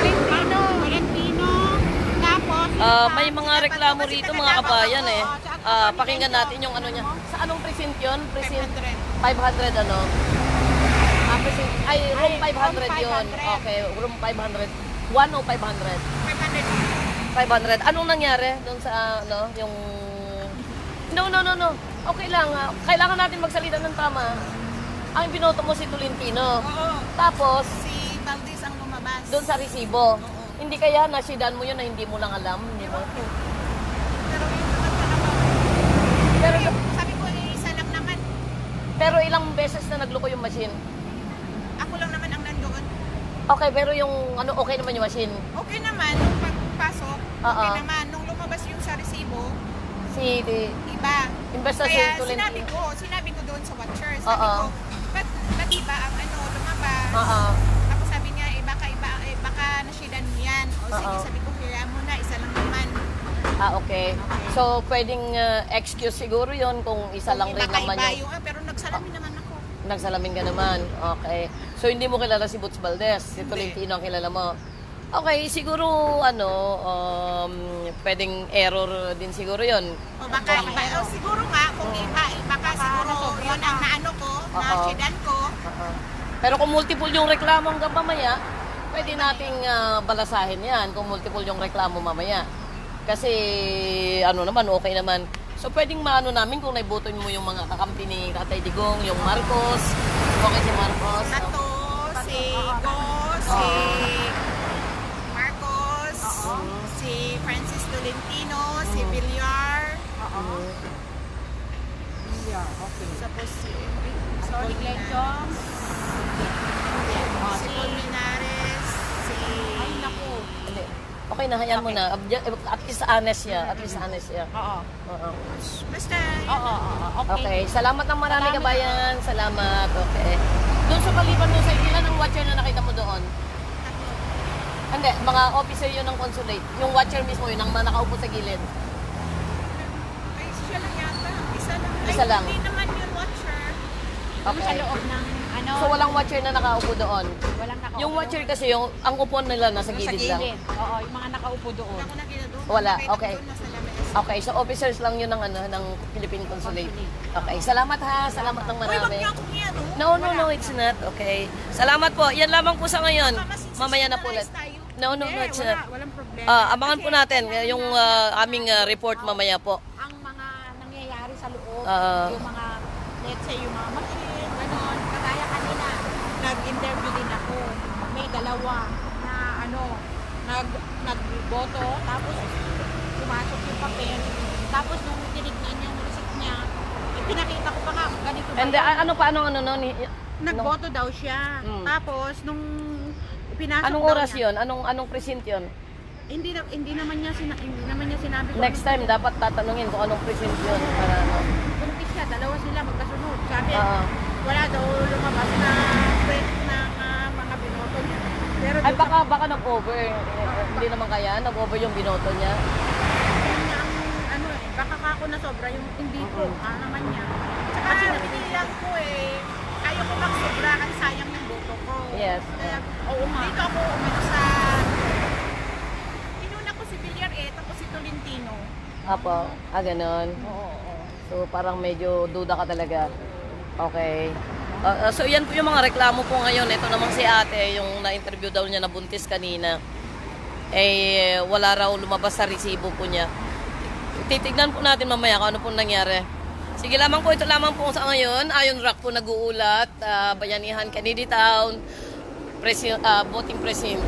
Valentino. Valentino. Tapos, Ah, may mga reklamo rito mga kabayan eh. Ah, pakinggan natin yung ano niya. Sa anong precinct yun? Precinct 500 ano? Ah, precinct, ay, room 500 yun. Okay, room 500. 1 o 500? 500. Anong nangyari doon sa ano, yung... No, no, no, no. Okay lang. ah. Kailangan natin magsalita ng tama. Ang binoto mo si Tolentino. Oo. Tapos, Si Valdez ang lumabas. doon sa resibo. Hindi kaya nasidan mo yun na hindi mo lang alam, di ba? Pero yun naman talaga. Pero, Sabi ko, eh, isa lang naman. pero ilang beses na nagloko yung machine? Ako lang naman ang nandoon. Okay, pero yung ano, okay naman yung machine. Okay naman, nung pagpasok, okay Oo. naman. Nung lumabas yung sa resibo, Si, di, iba. imbes na si Kaya Tolentino. sinabi ko, sinabi ko doon sa watcher, sabi Oo. ko, iba ang ano, lumabas? Oo. Tapos sabi niya, eh baka iba, eh baka nashidan mo yan. O sige, Oo. sabi ko, kaya mo na, isa lang naman. Ah, okay. So, pwedeng uh, excuse siguro yon kung isa lang rin Baka naman iba yung... yung, ah, pero nagsalamin naman ako. Nagsalamin ka naman. Okay. So, hindi mo kilala si Boots Valdez. Si Hindi. Tolentino ang kilala mo. Okay, siguro, ano, um, pwedeng error din siguro yon. O baka iba, o siguro nga, kung iba, eh, baka siguro yun ang naano ko, Oo. nashidan ko. Pero kung multiple yung reklamo hanggang mamaya, pwede nating ah, balasahin yan kung multiple yung reklamo mamaya. Kasi ano naman, okay naman. So pwedeng maano namin kung naibuton mo yung mga kakampi ni Tatay Digong, yung Marcos. Okay si Marcos. no? Tato, si Go, si Marcos, si Francis Tolentino, si Villar, tapos si Sorry, Lechong, si Paul Linares, si... Ay, naku. Hindi. Okay na, hayaan mo na. At least honest siya. At least honest siya. Oo. Oo. Basta, Oo, oo, okay. Okay. Salamat ng marami Marami. kabayan. Salamat. Okay. Doon sa kaliban doon sa ilan ang watcher na nakita mo doon? Hindi, mga officer yun ng consulate. Yung watcher mismo yun, ang mga nakaupo sa gilid. Ay, siya lang yata. Isa lang. Ay, Isa lang. Hindi naman. Yung sa Okay. loob ng ano, So walang watcher na nakaupo doon. walang nakaupo Yung watcher kasi yung ang upuan nila nasa Yung sa gilid lang. gilid. Oo, yung mga nakaupo doon. Ako nakita doon. Wala, okay. Okay, so officers lang yun ng ano ng Philippine Consulate. Okay, salamat ha. Salamat ng marami. No, no, no, it's not. Okay. Salamat po. Yan lamang po sa ngayon. Mamaya na po ulit. No, no, no, it's wala, not. walang problema. Ah, abangan po natin yung ah, aming ah, report mamaya po. ang mga nangyayari sa loob, Ah. yung mga, let's say, yung mga machine, ganon, kagaya kanina, nag-interview din ako. May dalawa na ano, nag, nagboto, tapos pumasok yung papel, tapos nung tinignan yung receipt niya, eh, pinakita ko pa nga, ganito ba And yun? ah, ano pa anong ano no? ni- Nagboto daw siya. Mm. Tapos, nung pinasok Anong oras niya, 'yon? Anong anong precinct 'yon? Hindi, na- hindi naman niya sina, hindi naman niya sinabi kung Next time dapat tatanungin kung anong precinct 'yon para ano. buntis siya, dalawa sila magkasunod. Sabi, Oo. wala daw lumabas na print ng ah, mga binoto niya. Pero Ay doon sa- baka baka nag-over. Eh, Hindi naman kaya nag-over yung binoto niya. ang ano eh, baka kako na sobra yung hindi ko, ah naman niya. Tsaka pinilang ko eh. Ayaw ko magsobra kasi sayang yung boto ko. Yes. Kaya Oo nga. dito ako umano sa... Inuna ko si Villar eh, tapos si Tolentino. Apo. Ah, ganon. Oo, oo. So parang medyo duda ka talaga. Okay. Ah, so yan po yung mga reklamo po ngayon. Ito namang si ate, yung na-interview daw niya na buntis kanina. Eh, wala raw lumabas sa resibo po niya. Titignan po natin mamaya kung ano po nangyari. Sige lamang po, ito lamang po sa ngayon. Ayon Rock po nag-uulat. ah, Bayanihan, Kennedy Town. Presi- ah, voting precinct.